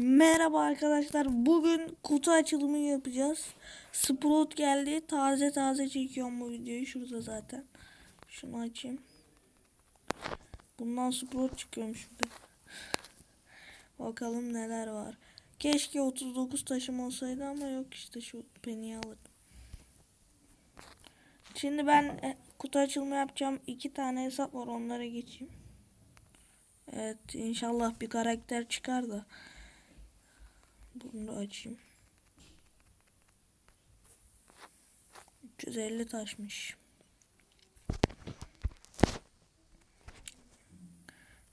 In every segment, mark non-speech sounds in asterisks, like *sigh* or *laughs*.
Merhaba arkadaşlar. Bugün kutu açılımı yapacağız. Sprout geldi. Taze taze çekiyorum bu videoyu. Şurada zaten. Şunu açayım. Bundan Sprout çıkıyormuş şimdi. Bakalım neler var. Keşke 39 taşım olsaydı ama yok işte şu peniyi alırdım. Şimdi ben e, kutu açılımı yapacağım. İki tane hesap var onlara geçeyim. Evet inşallah bir karakter çıkar da. Bunu da açayım. 350 taşmış.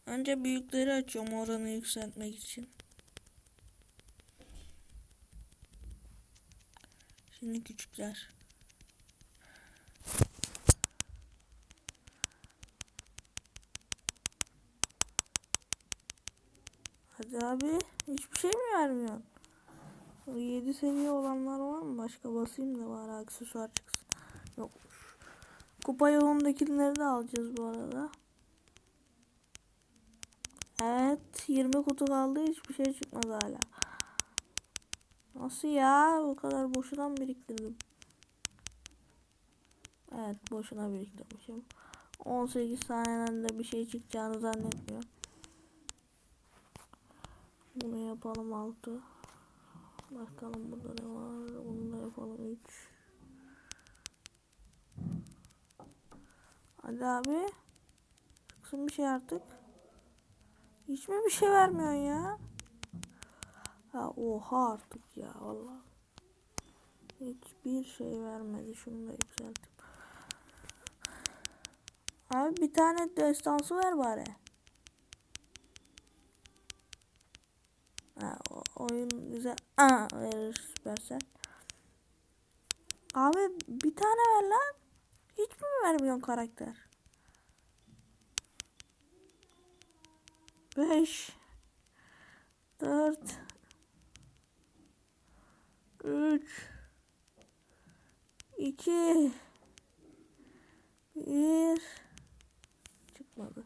Önce büyükleri açıyorum oranı yükseltmek için. Şimdi küçükler. Hadi abi hiçbir şey mi vermiyorsun? 7 seviye olanlar var mı? Başka basayım da bari aksesuar çıksın. Yokmuş. Kupa yolundakileri de alacağız bu arada. Evet 20 kutu kaldı hiçbir şey çıkmadı hala. Nasıl ya? Bu kadar boşuna mı biriktirdim? Evet boşuna biriktirmişim. 18 taneden de bir şey çıkacağını zannetmiyorum. Bunu yapalım 6. Bakalım burada ne var. Bunu da yapalım 3. Hadi abi. Çıksın bir şey artık. Hiç mi bir şey vermiyorsun ya? Ha oha artık ya vallahi. Hiçbir şey vermedi. Şunu da yükselteyim. Abi bir tane destansı ver bari. Ha, o, oyun bize Aa, verir Supercell. Abi bir tane ver lan. Hiç mi vermiyorsun karakter? 5 4 3 2 1 Çıkmadı.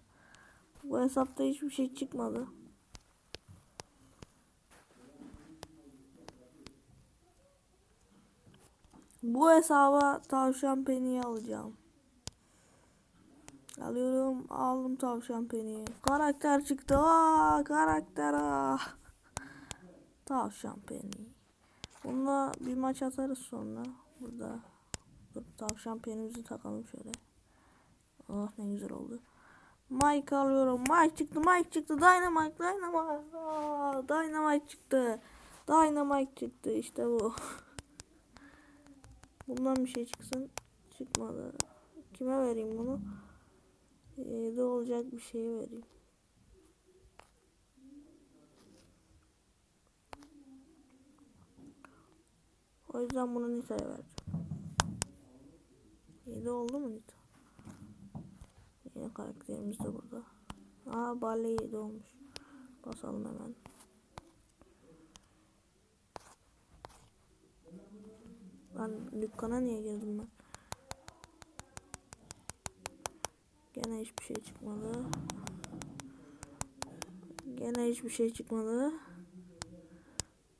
Bu hesapta hiçbir şey çıkmadı. Bu hesaba tavşan peniği alacağım. Alıyorum. Aldım tavşan peniği. Karakter çıktı. Aa, karakter. Aa. Tavşan peniği. Bununla bir maç atarız sonra. Burada. Dur, tavşan peniğimizi takalım şöyle. Oh ne güzel oldu. Mike alıyorum. Mike çıktı. Mike çıktı. Dynamite. Dynamite. Aa, Dynamite çıktı. Dynamite çıktı. İşte bu. *laughs* Bundan bir şey çıksın. Çıkmadı. Kime vereyim bunu? 7 olacak bir şey vereyim. O yüzden bunu Nita'ya vereceğim. 7 oldu mu Nita? Yine karakterimiz de burada. Aa Barley 7 olmuş. Basalım hemen. Ben dükkana niye girdim ben? Gene hiçbir şey çıkmadı. Gene hiçbir şey çıkmadı.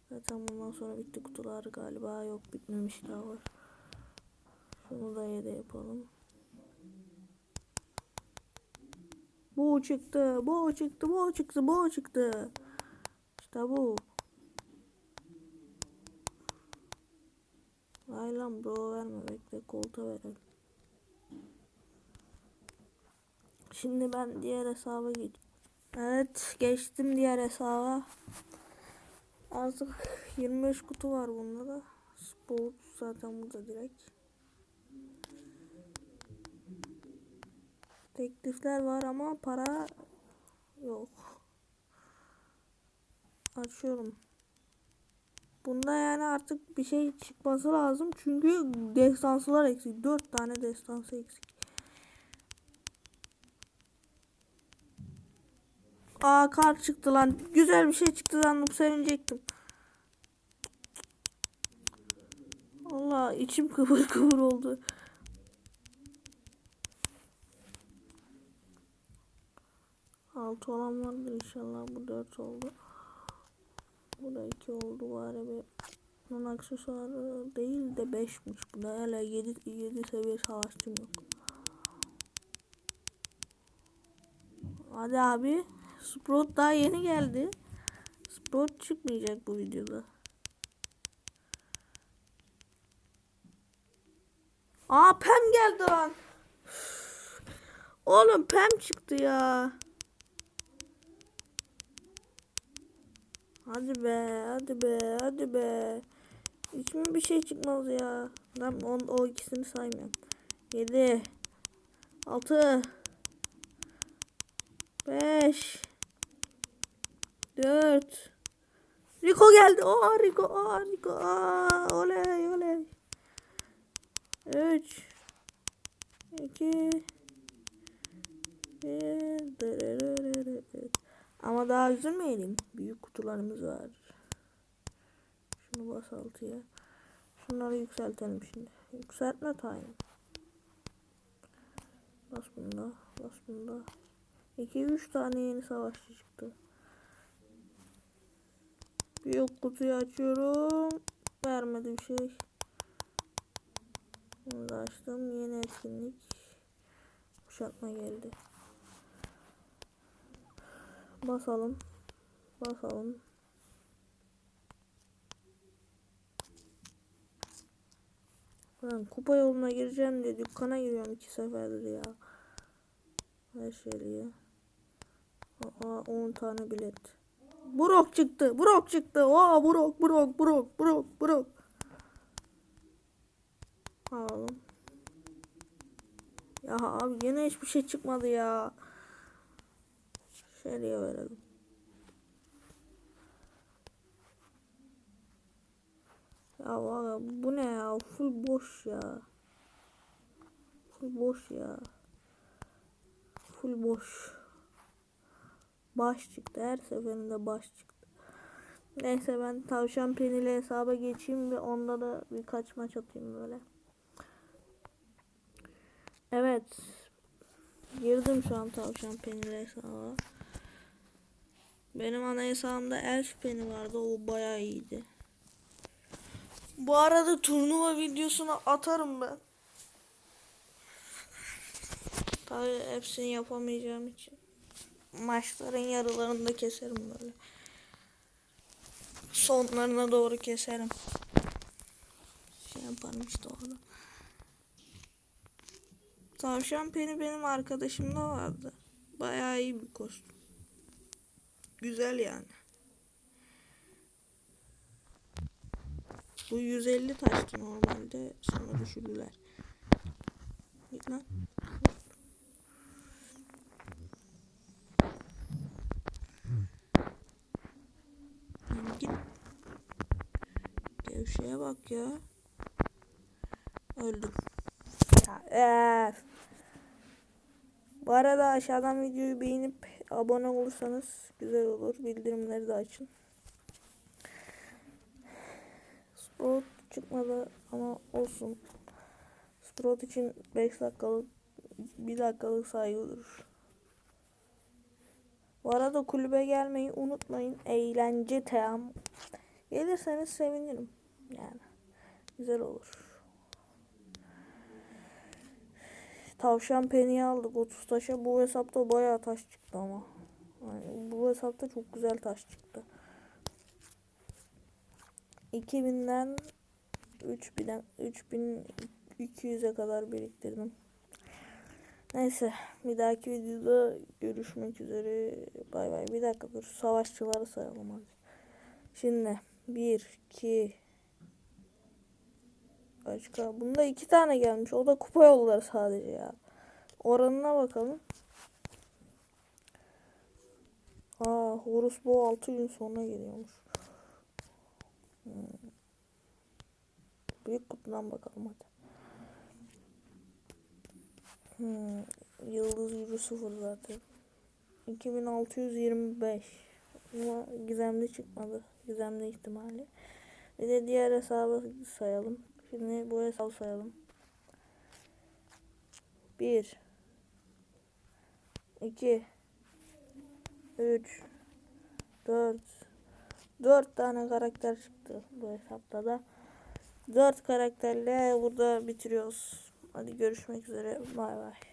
Zaten bundan sonra bitti kutular galiba. Yok bitmemiş daha var. Şunu da yede yapalım. Bu çıktı, bu çıktı, bu çıktı, bu çıktı. İşte bu. Lan bro verme bekle koltuğa verelim. Şimdi ben diğer hesaba geç. Evet geçtim diğer hesaba. Artık 25 kutu var bunda da. Sport zaten burada direkt. Teklifler var ama para yok. Açıyorum. Bunda yani artık bir şey çıkması lazım. Çünkü destansılar eksik. 4 tane destansı eksik. Aa kar çıktı lan. Güzel bir şey çıktı sandım. Sevinecektim. Allah içim kıvır kıvır oldu. Altı olan vardır inşallah. Bu dört oldu. Bu da 2 oldu bari bir. Bunun aksesuarı değil de 5'miş. Bu da hala 7, 7 seviye savaşçım yok. Hadi abi. Sprout daha yeni geldi. Sprout çıkmayacak bu videoda. Aa Pem geldi lan. Oğlum Pem çıktı ya. Hadi be, hadi be, hadi be. Mi bir şey çıkmaz ya? Ben on, o ikisini saymıyorum. 7 6 5 4 Rico geldi. Aa Rico, aa Rico, aa oley oley. 3 2 1 Ama daha üzülmeyelim. Büyük kutularımız var. Şunu bas altıya. Şunları yükseltelim şimdi. Yükseltme time. Bas bunda. Bas bunda. 2-3 tane yeni savaşçı çıktı. Büyük kutuyu açıyorum. Vermedi bir şey. Bunu da açtım. Yeni etkinlik. Kuşatma geldi. Basalım. Basalım. Ben kupa yoluna gireceğim diye dükkana giriyorum iki seferdir ya. Her şeyliye. Aa 10 tane bilet. Brok çıktı. Brok çıktı. Aa Brok Brok Brok Brok Brok. Alalım. Ya abi yine hiçbir şey çıkmadı ya. Şöyle verelim. Ya valla bu ne ya? Full boş ya. Full boş ya. Full boş. Baş çıktı. Her seferinde baş çıktı. Neyse ben tavşan penili hesaba geçeyim ve onda da birkaç maç atayım böyle. Evet. Girdim şu an tavşan penili hesaba. Benim ana hesabımda elf peni vardı. O bayağı iyiydi. Bu arada turnuva videosunu atarım ben. Tabii hepsini yapamayacağım için. Maçların yarılarında keserim böyle. Sonlarına doğru keserim. Şey yaparım işte orada. Tavşan peni benim arkadaşımda vardı. Bayağı iyi bir kostüm. Güzel yani. Bu 150 taştı normalde. Sonra düşürdüler. Git lan. Git. Gevşeye bak ya. Öldüm. Ya, eee. Bu arada aşağıdan videoyu beğenip abone olursanız güzel olur. Bildirimleri de açın. Sprout çıkmadı ama olsun. Sprout için 5 dakikalık 1 dakikalık saygı durur. Bu arada kulübe gelmeyi unutmayın. Eğlence team. Gelirseniz sevinirim. Yani güzel olur. Tavşan peniyi aldık 30 taşa. Bu hesapta bayağı taş çıktı ama. Yani bu hesapta çok güzel taş çıktı. 2000'den 3000'e 3200'e kadar biriktirdim. Neyse bir dahaki videoda görüşmek üzere. Bay bay. Bir dakika dur. Savaşçıları sayalım hadi. Şimdi 1 2 Başka. Bunda iki tane gelmiş. O da kupa yolları sadece ya. Oranına bakalım. Aa, Horus bu 6 gün sonra geliyormuş. Hmm. Büyük kutudan bakalım hadi. Hmm. Yıldız yürü sıfır zaten. 2625. Ama gizemli çıkmadı. Gizemli ihtimali. Bir de diğer hesabı sayalım. Şimdi bu hesabı sayalım. 1 2 3 4 4 tane karakter çıktı bu hesapta da. 4 karakterle burada bitiriyoruz. Hadi görüşmek üzere. Bay bay.